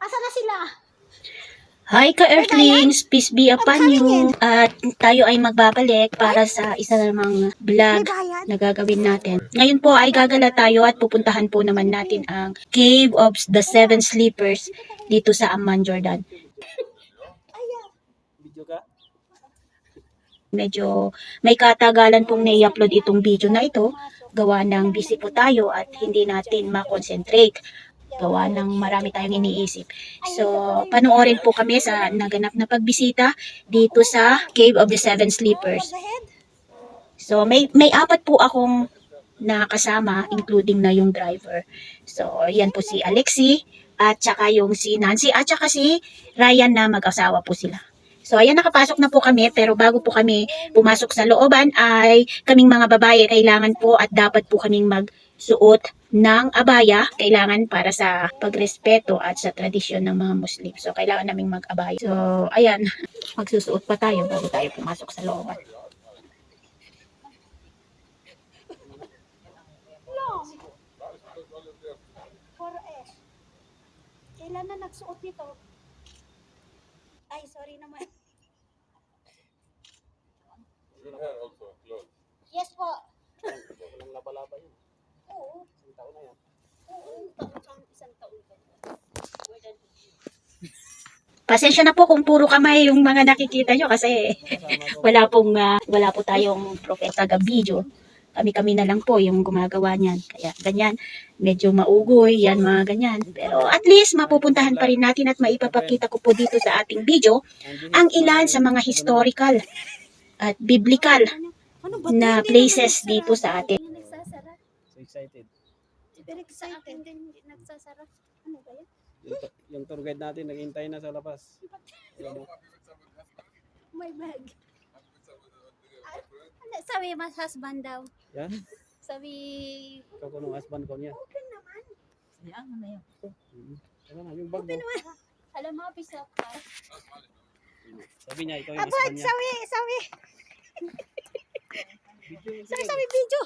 Asa na sila? Hi ka-Earthlings! Peace be upon you! At tayo ay magbabalik para sa isa namang vlog na gagawin natin. Ngayon po ay gagala tayo at pupuntahan po naman natin ang Cave of the Seven Sleepers dito sa Amman, Jordan. Video ka? Medyo may katagalan pong nai-upload itong video na ito. Gawa ng busy po tayo at hindi natin makonsentrate. Gawa ng marami tayong iniisip. So, panoorin po kami sa naganap na pagbisita dito sa Cave of the Seven Sleepers. So, may, may apat po akong nakasama, including na yung driver. So, yan po si Alexi, at saka yung si Nancy, at saka si Ryan na mag-asawa po sila. So, ayan, nakapasok na po kami, pero bago po kami pumasok sa looban, ay kaming mga babae, kailangan po at dapat po kaming magsuot ng abaya, kailangan para sa pagrespeto at sa tradisyon ng mga Muslim. So, kailangan naming mag-abaya. So, ayan, magsusuot pa tayo bago tayo pumasok sa looban. No. For S. Kailan na nagsuot nito? Ay, sorry naman. Yes po. Walang laba-laba yun. Taon na. Oo. Taon, isang taon pa. More than Pasensya na po kung puro kamay yung mga nakikita nyo kasi wala pong ah, wala po tayong propeta taga video. Kami-kami na lang po yung gumagawa niyan. Kaya ganyan, medyo maugoy, yan mga ganyan. Pero at least mapupuntahan pa rin natin at maipapakita ko po dito sa ating video ang ilan sa mga historical at biblical Ano na places dito sa atin. So excited. Very excited. Sa akin din hindi nagsasara. Ano ba yan? Yung, to- yung tour guide natin, naghihintay na sa labas. Ayun, oh. My bag. Ah, ano, sabi mas husband daw. Yan. Sabi, nung husband ko niya. open naman. Mhm. Ano na, yung bag mo. Alam mo, bisa pa. Sabi niya, ikaw yung Aba, husband niya. sabi, sabi, Video, sabi, sige. sabi, video.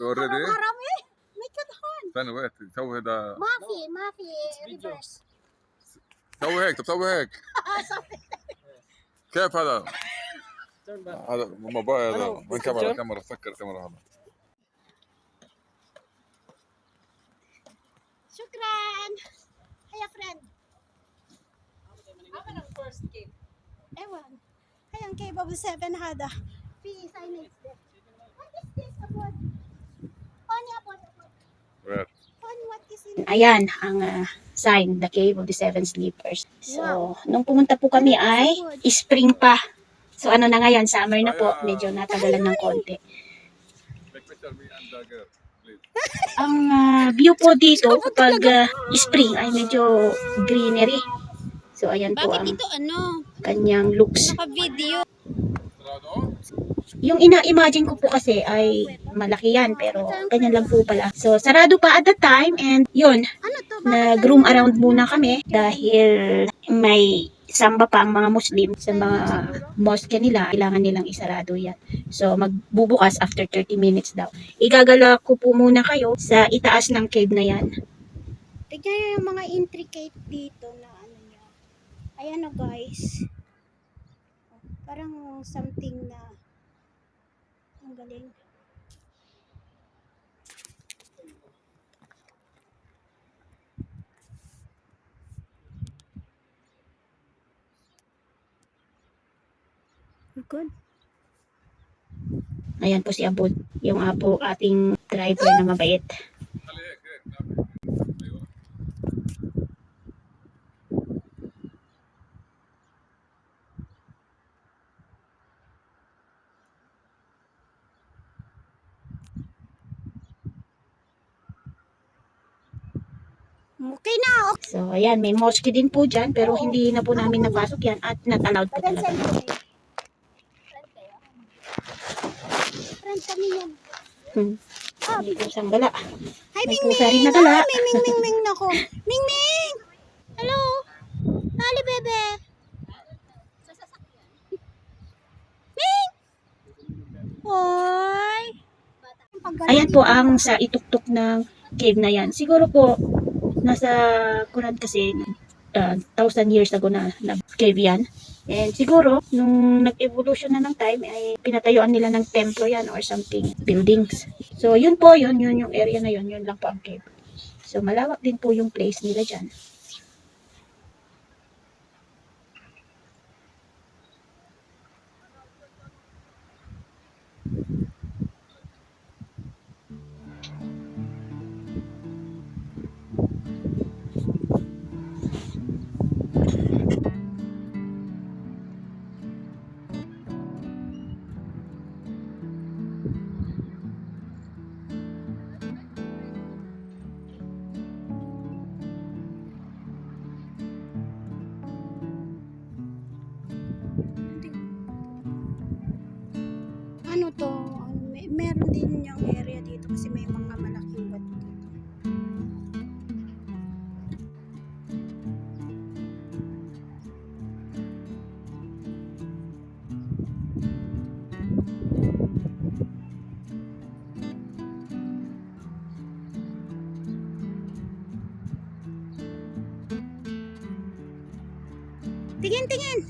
اوريدي حرامي ميت هون استنى وقت سوي هذا ما في ما في ريفرس سوي هيك طب سوي هيك كيف هذا؟ هذا ما بقى هذا وين كاميرا كاميرا سكر كاميرا هذا. شكرا. هيا فريند عملوا الفيرست كيب أيوه هيا نكيب ابو سبن هذا. في سايلنس What? Ayan ang ah, sign, the Cave of the Seven Sleepers. So, nung pumunta po kami ay spring pa. So, ano na ngayon, summer na po. Medyo natagalan ng konti. Ang ah, view po dito kapag ah, spring ay medyo greenery. So, ayan po ang ito ano? kanyang looks. Naka-video. Yung ina-imagine ko po kasi ay malaki yan, pero ganyan lang po pala. So, sarado pa at the time and yun, nag-room around muna kami dahil may samba pa ang mga Muslim sa mga mosque nila, kailangan nilang isarado yan. So, magbubukas after 30 minutes daw. Igagala ko po muna kayo sa itaas ng cave na yan. Tignan nyo yung mga intricate dito na ano niya. Ayan o guys. Parang something na galing. Good. Ayan po si Abud, yung apo ating driver na mabait. Okay na. Okay. So, ayan, may mosque din po dyan, pero hindi na po namin napasok yan at not allowed po talaga. Friend kami yan. Hmm. Ah, May pusang gala. Hi, May Ming pusa rin Ming! na gala. Ah, Ming Ming Ming Ming nako. Ming Ming! Hello? Hali, bebe. Ming! Hoy! Ayan po ang sa ituktok ng cave na yan. Siguro po, nasa Quran kasi uh, thousand years ago na, na cave yan. And siguro, nung nag-evolution na ng time, ay pinatayuan nila ng templo yan or something, buildings. So, yun po, yun, yun yung area na yun, yun lang po ang cave. So, malawak din po yung place nila dyan. Tingin, tingin!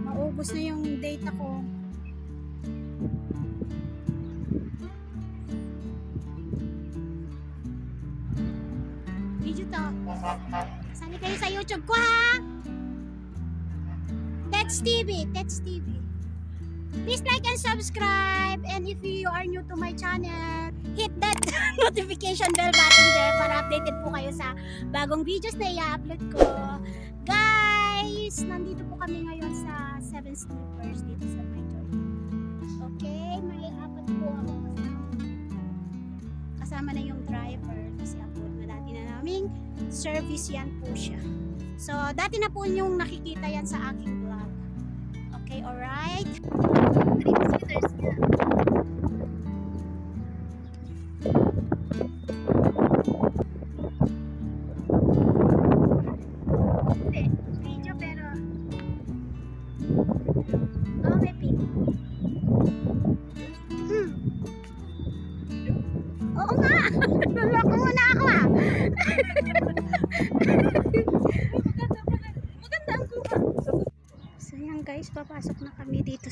Maubos na yung data ko. Video to. Sali kayo sa YouTube ko ha. Tets TV, Tets TV. Please like and subscribe. And if you are new to my channel, hit that notification bell button there para updated po kayo sa bagong videos na i-upload ko. Guys, nandito po kami ngayon sa Seven Sleepers dito sa Metro. Okay, may apat po ako kasama. Kasama na yung driver kasi upload na dati na naming service yan po siya. So, dati na po yung nakikita yan sa aking. Okay, alright? Three visitors niya.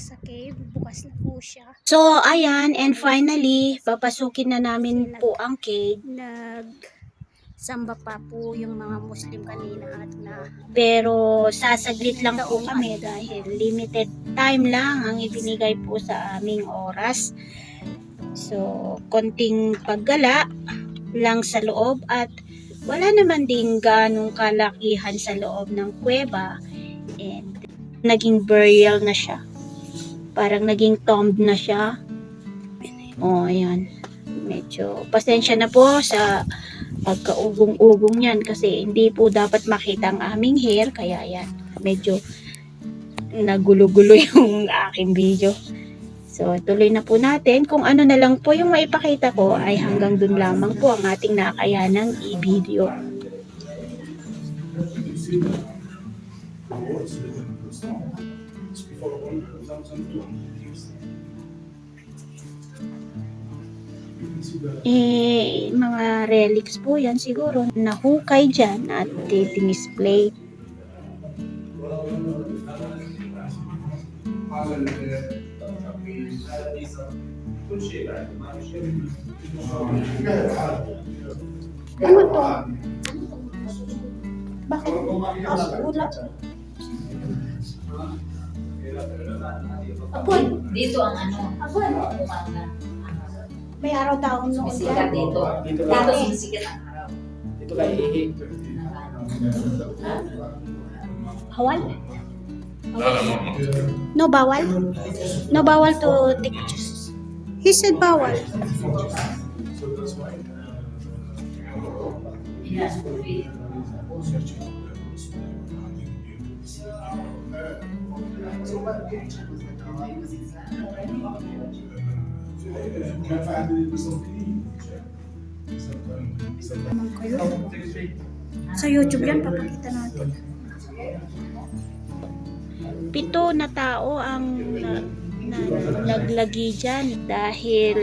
Sa cave. Bukas na po siya. So, ayan, and finally, papasukin na namin po ang cave. Nag samba pa po yung mga Muslim kanina at na Pero sasaglit lang po kami dahil limited time lang ang ibinigay po sa aming oras. So, konting paggala lang sa loob at wala naman din ganong kalakihan sa loob ng kuweba and naging burial na siya. Parang naging tomb na siya. Oh, ayan. Medyo pasensya na po sa pagkaugong-ugong yan kasi hindi po dapat makita ang aming hair kaya yan medyo nagulo-gulo yung aking video so tuloy na po natin kung ano na lang po yung maipakita ko ay hanggang dun lamang po ang ating nakayanang i-video eh mga relics po yan siguro nahukay dyan at display Ano to? Bakit? Ah, wala. Apoy! Dito ang ano, Apoy! umaga. May araw taon noon Sumisikat yan. dito. Dito Dito ka. sumisikat ang araw. Dito kay Ihi. Hawal? No, bawal? No bawal to take pictures. He said bawal. Naman Sa YouTube yan, papakita natin. Pito na tao ang na, na, naglagi dyan dahil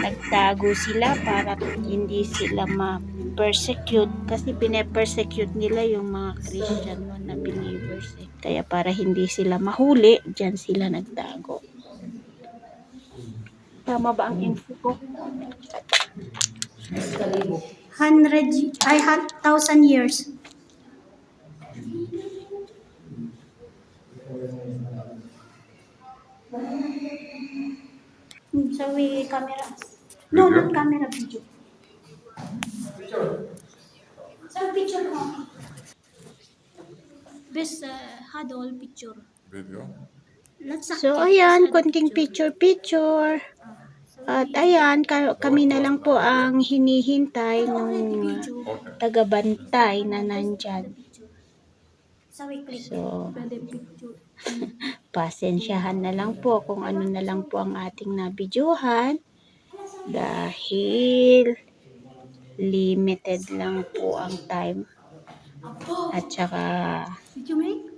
nagtago sila para hindi sila ma-persecute kasi pine-persecute nila yung mga Christian no, na eh. Kaya para hindi sila mahuli, dyan sila nagtago. Tama ba ang info ko? 100, ay, 1,000 years. We camera. No, not camera video. So picture mo. Best uh, huddle picture. Video. So, ayan, konting picture-picture. At ayan, ka- kami na lang po ang hinihintay ng Okay. tagabantay na nandyan. So pasensyahan na lang po kung ano na lang po ang ating nabidyohan dahil limited lang po ang time at saka Video make?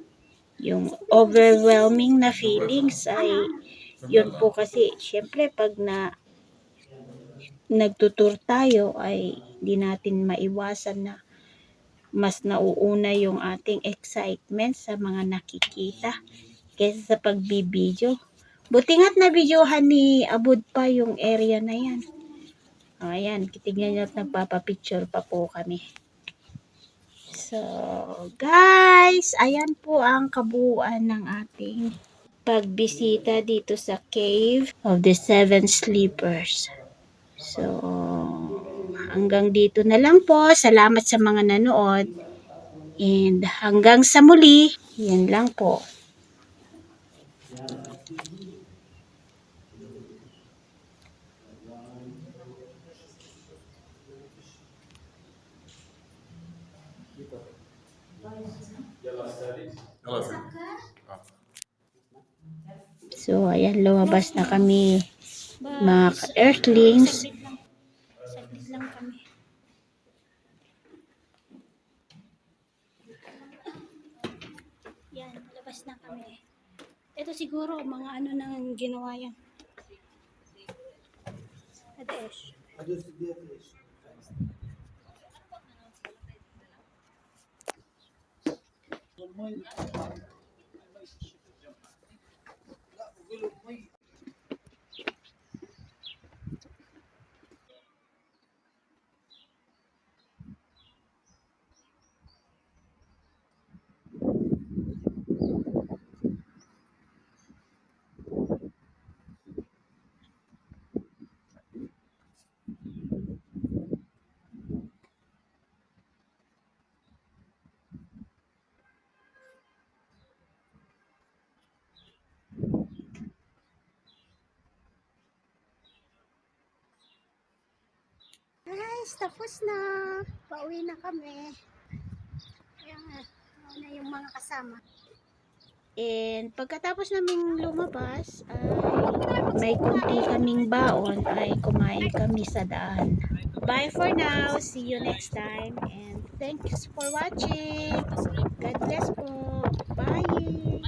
yung overwhelming na feelings ay yun po kasi syempre pag na nagtutur tayo ay di natin maiwasan na mas nauuna yung ating excitement sa mga nakikita kaysa sa pagbibideo. Buti nga't na videohan ni Abud pa yung area na yan. O, ayan, kitignan nyo at nagpapapicture pa po kami. So, guys, ayan po ang kabuuan ng ating pagbisita dito sa Cave of the Seven Sleepers. So, hanggang dito na lang po. Salamat sa mga nanood. And hanggang sa muli, yan lang po. So, ayan, lumabas na kami mga ka-earthlings. Saglit lang. Kami. Yan, labas na kami. Ito siguro, mga ano nang ginawa yan. المي المي Guys, tapos na. Pauwi na kami. Ayan, ako na yung mga kasama. And pagkatapos naming lumabas, ay may kunti kaming baon ay kumain kami sa daan. Bye for now. See you next time. And thanks for watching. God bless po. Bye.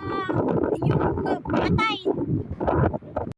Ah, yung patay.